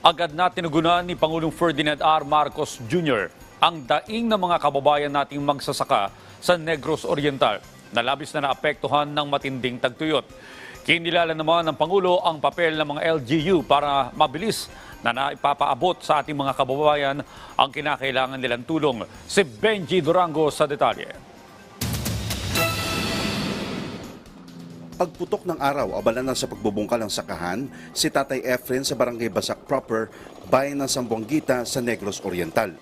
Agad na tinugunan ni Pangulong Ferdinand R. Marcos Jr. ang daing ng mga kababayan nating magsasaka sa Negros Oriental na labis na naapektuhan ng matinding tagtuyot. Kinilala naman ng Pangulo ang papel ng mga LGU para mabilis na naipapaabot sa ating mga kababayan ang kinakailangan nilang tulong. Si Benji Durango sa detalye. Pagputok ng araw, abala na sa pagbubungkal ng sakahan, si Tatay Efren sa Barangay Basak Proper, bayan ng Sambuanggita sa Negros Oriental.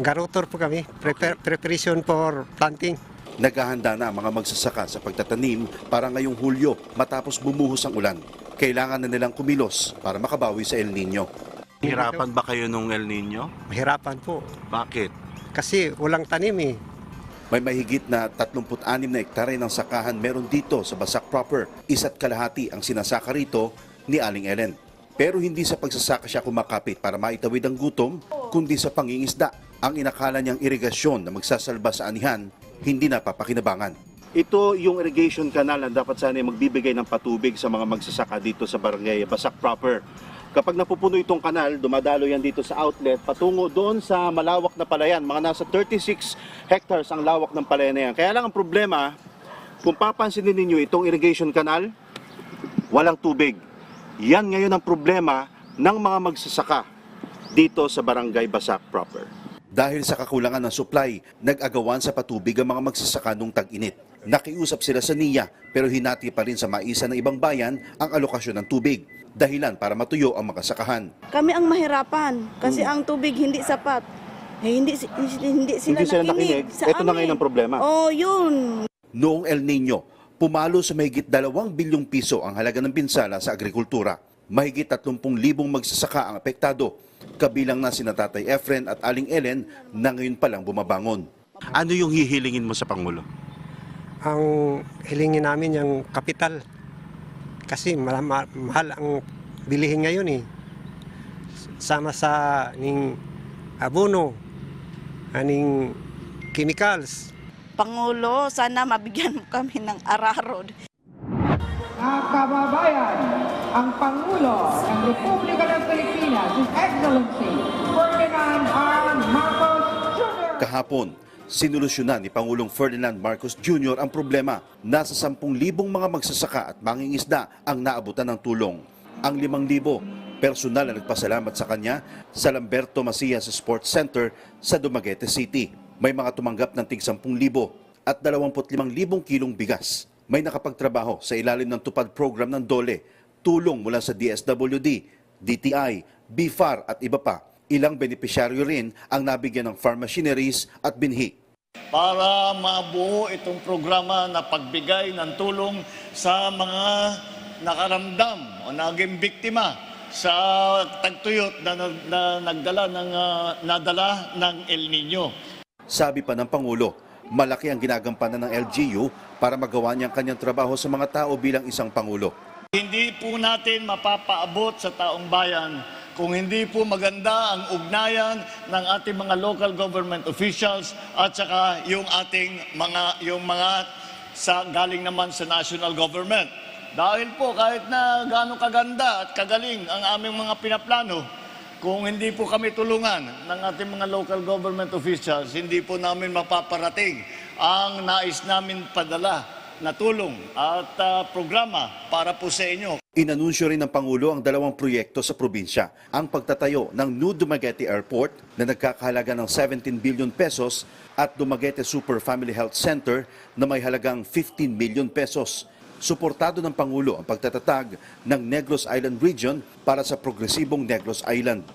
Garotor po kami, Prepar- preparation for planting. Naghahanda na ang mga magsasaka sa pagtatanim para ngayong Hulyo matapos bumuhos ang ulan. Kailangan na nilang kumilos para makabawi sa El Nino. Hirapan ba kayo nung El Nino? Mahirapan po. Bakit? Kasi walang tanim eh. May mahigit na 36 na hektare ng sakahan meron dito sa Basak Proper. Isa't kalahati ang sinasaka rito ni Aling Ellen. Pero hindi sa pagsasaka siya kumakapit para maitawid ang gutom, kundi sa pangingisda. Ang inakala niyang irigasyon na magsasalba sa anihan, hindi napapakinabangan. Ito yung irrigation canal na dapat sana magbibigay ng patubig sa mga magsasaka dito sa barangay Basak Proper. Kapag napupuno itong kanal, dumadalo yan dito sa outlet patungo doon sa malawak na palayan. Mga nasa 36 hectares ang lawak ng palayan na yan. Kaya lang ang problema, kung papansinin ninyo itong irrigation canal, walang tubig. Yan ngayon ang problema ng mga magsasaka dito sa barangay Basak Proper. Dahil sa kakulangan ng supply, nag-agawan sa patubig ang mga magsasaka nung tag-init. Nakiusap sila sa NIA pero hinati pa rin sa maisa ng ibang bayan ang alokasyon ng tubig. Dahilan para matuyo ang mga sakahan. Kami ang mahirapan kasi ang tubig hindi sapat. Eh, hindi, hindi Hindi sila, sila nakinig. nakinig. sa Ito na ngayon ang problema. Oh, yun. Noong El Nino, pumalo sa mahigit 2 bilyong piso ang halaga ng pinsala sa agrikultura. Mahigit 30,000 magsasaka ang apektado, kabilang na sina Tatay Efren at Aling Ellen na ngayon pa lang bumabangon. Ano yung hihilingin mo sa Pangulo? Ang hilingin namin yung kapital. Kasi ma- ma- mahal ang bilihin ngayon eh. Sama sa ning abono, aning chemicals. Pangulo, sana mabigyan mo kami ng araro. Mga kababayan, ang Pangulo ng Republika ng Pilipinas, His Excellency Ferdinand R. Marcos Jr. Kahapon, sinolusyonan ni Pangulong Ferdinand Marcos Jr. ang problema. Nasa 10,000 mga magsasaka at mangingisda ang naabutan ng tulong. Ang 5,000 personal na nagpasalamat sa kanya sa Lamberto Macias Sports Center sa Dumaguete City. May mga tumanggap ng tig 10,000 at 25,000 kilong bigas. May nakapagtrabaho sa ilalim ng tupad program ng DOLE, tulong mula sa DSWD, DTI, BFAR at iba pa. Ilang benepisyaryo rin ang nabigyan ng farm machineries at binhi. Para mabuo itong programa na pagbigay ng tulong sa mga nakaramdam o naging biktima sa tagtuyot na, na, na nagdala ng ah, nadala ng El Nino. Sabi pa ng Pangulo, malaki ang ginagampanan ng LGU para magawa niyang kanyang trabaho sa mga tao bilang isang Pangulo. Hindi po natin mapapaabot sa taong bayan kung hindi po maganda ang ugnayan ng ating mga local government officials at saka yung ating mga yung mga sa galing naman sa national government. Dahil po kahit na gaano kaganda at kagaling ang aming mga pinaplano, kung hindi po kami tulungan ng ating mga local government officials, hindi po namin mapaparating ang nais namin padala na tulong at ah, programa para po sa inyo. Inanunsyo rin ng Pangulo ang dalawang proyekto sa probinsya. Ang pagtatayo ng New Dumaguete Airport na nagkakahalaga ng 17 billion pesos at Dumaguete Super Family Health Center na may halagang 15 million pesos. Suportado ng Pangulo ang pagtatatag ng Negros Island Region para sa progresibong Negros Island.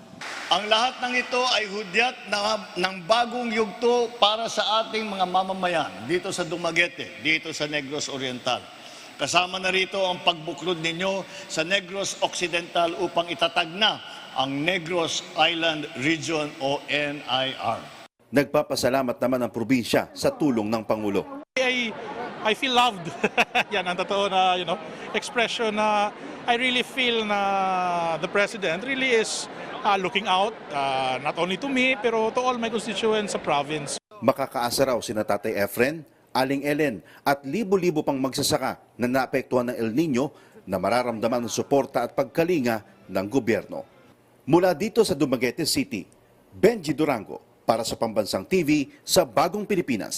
Ang lahat ng ito ay hudyat na, ng bagong yugto para sa ating mga mamamayan dito sa Dumaguete, dito sa Negros Oriental. Kasama na rito ang pagbuklod ninyo sa Negros Occidental upang itatag na ang Negros Island Region o NIR. Nagpapasalamat naman ang probinsya sa tulong ng Pangulo. I I feel loved. Yan ang totoo na, you know, expression na I really feel na the president really is uh, looking out uh, not only to me pero to all my constituents sa province. Makakaasa raw sina Tatay Efren, Aling Ellen at libo-libo pang magsasaka na naapektuhan ng El Nino na mararamdaman ng suporta at pagkalinga ng gobyerno. Mula dito sa Dumaguete City, Benji Durango para sa Pambansang TV sa Bagong Pilipinas.